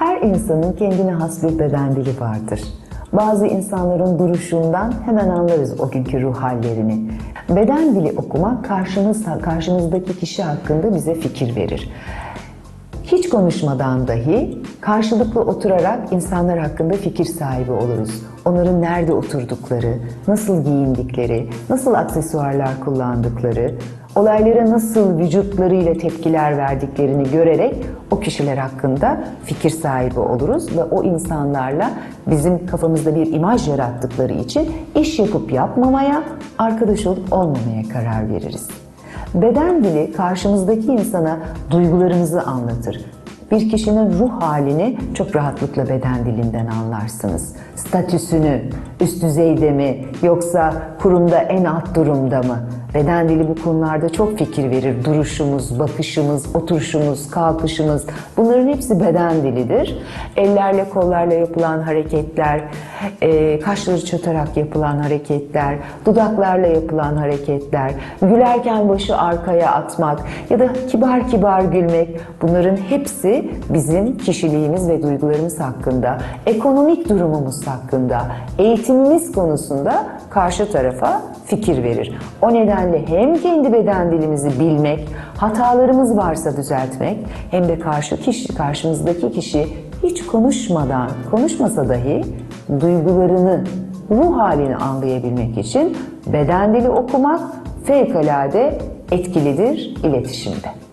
Her insanın kendine has bir beden dili vardır. Bazı insanların duruşundan hemen anlarız o günkü ruh hallerini. Beden dili okumak karşımız, karşımızdaki kişi hakkında bize fikir verir. Hiç konuşmadan dahi karşılıklı oturarak insanlar hakkında fikir sahibi oluruz. Onların nerede oturdukları, nasıl giyindikleri, nasıl aksesuarlar kullandıkları, olaylara nasıl vücutlarıyla tepkiler verdiklerini görerek o kişiler hakkında fikir sahibi oluruz ve o insanlarla bizim kafamızda bir imaj yarattıkları için iş yapıp yapmamaya, arkadaş olup olmamaya karar veririz. Beden dili karşımızdaki insana duygularımızı anlatır. Bir kişinin ruh halini çok rahatlıkla beden dilinden anlarsınız. Statüsünü, üst düzeyde mi yoksa kurumda en alt durumda mı? Beden dili bu konularda çok fikir verir. Duruşumuz, bakışımız, oturuşumuz, kalkışımız bunların hepsi beden dilidir. Ellerle kollarla yapılan hareketler, e, kaşları çatarak yapılan hareketler, dudaklarla yapılan hareketler, gülerken başı arkaya atmak ya da kibar kibar gülmek bunların hepsi bizim kişiliğimiz ve duygularımız hakkında, ekonomik durumumuz hakkında, eğitimimiz konusunda karşı tarafa fikir verir. O nedenle hem kendi beden dilimizi bilmek, hatalarımız varsa düzeltmek hem de karşı kişi, karşımızdaki kişi hiç konuşmadan, konuşmasa dahi duygularını, ruh halini anlayabilmek için beden dili okumak fevkalade etkilidir iletişimde.